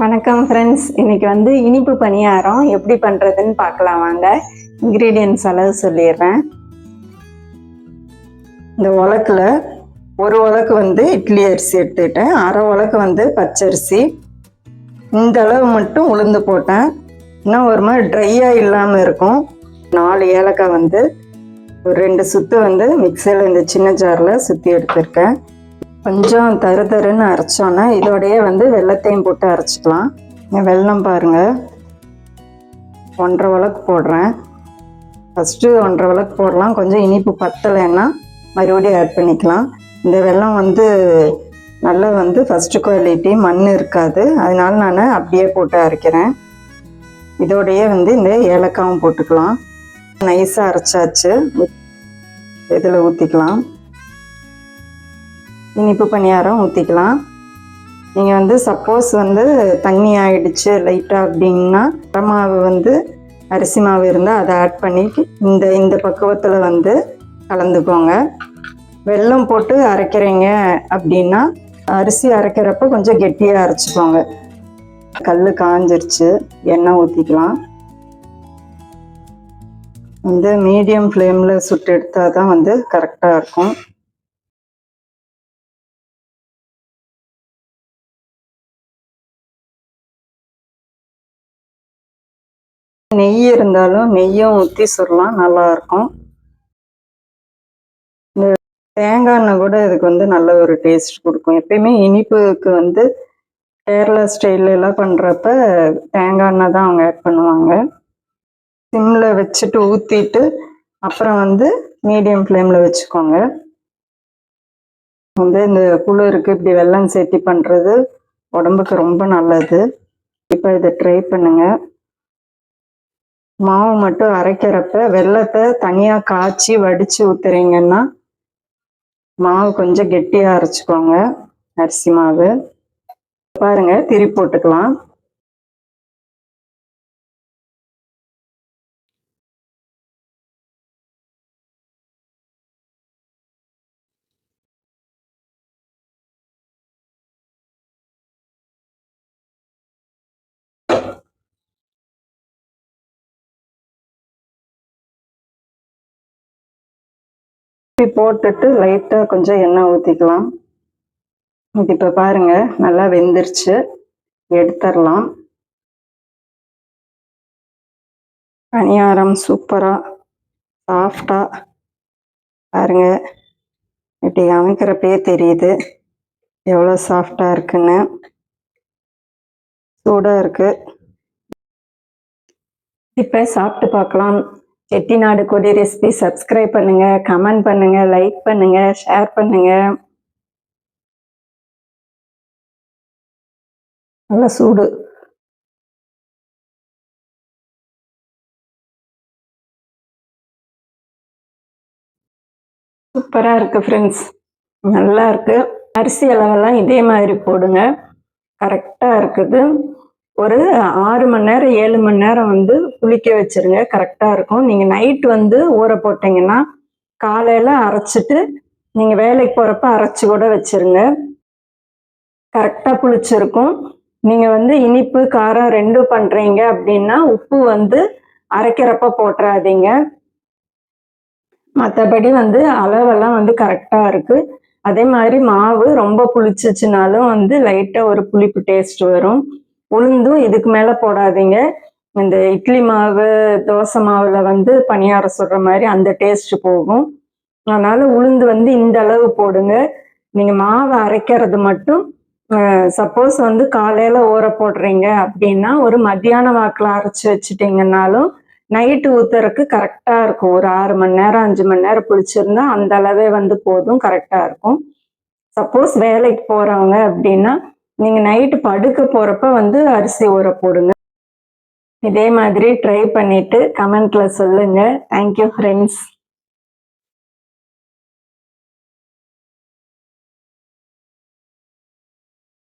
வணக்கம் ஃப்ரெண்ட்ஸ் இன்னைக்கு வந்து இனிப்பு பணியாரம் எப்படி பண்ணுறதுன்னு பார்க்கலாம் வாங்க. இன்க்ரீடியன்ஸ் அளவு சொல்லிடுறேன். இந்த உலக்கில் ஒரு உலக்கு வந்து இட்லி அரிசி எடுத்துக்கிட்டேன். அரை உலக்கு வந்து பச்சரிசி. இந்த அளவு மட்டும் உளுந்து போட்டேன். இன்னும் ஒரு மாதிரி ட்ரையாக இல்லாமல் இருக்கும். நாலு ஏலக்காய் வந்து ஒரு ரெண்டு சுத்து வந்து மிக்சியில் இந்த சின்ன ஜாரில் சுற்றி எடுத்திருக்கேன். கொஞ்சம் தரு தருன்னு அரைச்சோன்னா இதோடையே வந்து வெள்ளத்தையும் போட்டு அரைச்சிக்கலாம். வெள்ளம் வெல்லம் பாருங்கள் ஒன்றரை விளக்கு போடுறேன். ஃபஸ்ட்டு ஒன்றரை விளக்கு போடலாம். கொஞ்சம் இனிப்பு பத்தலைன்னா மறுபடியும் ஆட் பண்ணிக்கலாம். இந்த வெல்லம் வந்து நல்லா வந்து ஃபஸ்ட்டு குவாலிட்டி மண் இருக்காது. அதனால நான் அப்படியே போட்டு அரைக்கிறேன். இதோடையே வந்து இந்த ஏலக்காவும் போட்டுக்கலாம். நைஸாக அரைச்சாச்சு. இதில் ஊற்றிக்கலாம் இனிப்பு பணியாரம் ஊற்றிக்கலாம் நீங்கள் வந்து சப்போஸ் வந்து தண்ணி ஆகிடுச்சு லைட்டாக அப்படின்னா மாவு வந்து அரிசி மாவு இருந்தால் அதை ஆட் பண்ணி இந்த இந்த பக்குவத்தில் வந்து கலந்துக்கோங்க. வெல்லம் போட்டு அரைக்கிறீங்க அப்படின்னா அரிசி அரைக்கிறப்ப கொஞ்சம் கெட்டியாக அரைச்சிக்கோங்க. கல் காஞ்சிருச்சு எண்ணெய் ஊற்றிக்கலாம் வந்து மீடியம் ஃப்ளேமில் சுட்டு எடுத்தால் தான் வந்து கரெக்டாக இருக்கும். நெய் இருந்தாலும் நெய்யும் ஊற்றி சுடலாம் நல்லா இருக்கும். இந்த தேங்காய் எண்ணெய் கூட இதுக்கு வந்து நல்ல ஒரு டேஸ்ட் கொடுக்கும். எப்பயுமே இனிப்புக்கு வந்து கேரளா ஸ்டைல்ல எல்லாம் பண்ணுறப்ப தேங்காய் எண்ணெய் தான் அவங்க ஆட் பண்ணுவாங்க. சிம்மில் வச்சுட்டு ஊற்றிட்டு அப்புறம் வந்து மீடியம் ஃப்ளேமில் வச்சுக்கோங்க. வந்து இந்த குளிருக்கு இப்படி வெள்ளம் சேர்த்தி பண்ணுறது உடம்புக்கு ரொம்ப நல்லது. இப்போ இதை ட்ரை பண்ணுங்கள் மாவு மட்டும் அரைக்கிறப்ப வெள்ளத்தை தனியாக காய்ச்சி வடித்து ஊற்றுறீங்கன்னா மாவு கொஞ்சம் கெட்டியாக அரைச்சிக்கோங்க அரிசி மாவு. பாருங்க திரி போட்டுக்கலாம். திருப்பி போட்டுட்டு லைட்டாக கொஞ்சம் எண்ணெய் ஊற்றிக்கலாம் இது இப்போ பாருங்க நல்லா வெந்துருச்சு. எடுத்துடலாம். பணியாரம் சூப்பராக சாஃப்டாக பாருங்க இப்படி அமைக்கிறப்பே தெரியுது எவ்வளோ சாஃப்டாக இருக்குன்னு. சூடாக இருக்கு. இப்போ சாப்பிட்டு பார்க்கலாம். செட்டிநாடு கொடி ரெசிபி சப்ஸ்கிரைப் பண்ணுங்க கமெண்ட் பண்ணுங்க லைக் பண்ணுங்க ஷேர் பண்ணுங்க. நல்ல சூடு. சூப்பராக இருக்கு ஃப்ரெண்ட்ஸ் நல்லா இருக்கு. அரிசி அளவெல்லாம் இதே மாதிரி போடுங்க. கரெக்டாக இருக்குது. ஒரு ஆறு மணி நேரம் ஏழு மணி நேரம் வந்து புளிக்க வச்சிருங்க. கரெக்டாக இருக்கும். நீங்கள் நைட் வந்து ஊற போட்டிங்கன்னா காலையில் அரைச்சிட்டு நீங்கள் வேலைக்கு போகிறப்ப அரைச்சி கூட வச்சிருங்க. கரெக்டாக புளிச்சிருக்கும் நீங்கள் வந்து இனிப்பு காரம் ரெண்டும் பண்ணுறீங்க அப்படின்னா உப்பு வந்து அரைக்கிறப்ப போட்டுறாதீங்க. மற்றபடி வந்து அளவெல்லாம் வந்து கரெக்டாக இருக்குது அதே மாதிரி மாவு ரொம்ப புளிச்சிச்சுனாலும் வந்து லைட்டாக ஒரு புளிப்பு டேஸ்ட் வரும். உளுந்தும் இதுக்கு மேலே போடாதீங்க. இந்த இட்லி மாவு தோசை மாவில் வந்து பணியாரம் சுடுற மாதிரி அந்த டேஸ்ட் போகும். அதனால உளுந்து வந்து இந்த அளவு போடுங்க. நீங்கள் மாவை அரைக்கிறது மட்டும் சப்போஸ் வந்து காலையில் ஊற போடுறீங்க அப்படின்னா ஒரு மத்தியான வாக்கில் அரைச்சி வச்சுட்டிங்கன்னாலும் நைட்டு ஊத்துறதுக்கு கரெக்டாக இருக்கும். ஒரு ஆறு மணி நேரம் அஞ்சு மணி நேரம் புளிச்சிருந்தா அந்த அளவே வந்து போதும் கரெக்டாக இருக்கும். சப்போஸ் வேலைக்கு போகிறவங்க அப்படின்னா நீங்கள் நைட்டு படுக்க போகிறப்ப வந்து அரிசி ஊற போடுங்க. இதே மாதிரி ட்ரை பண்ணிட்டு கமெண்ட்ல சொல்லுங்க. Thank you friends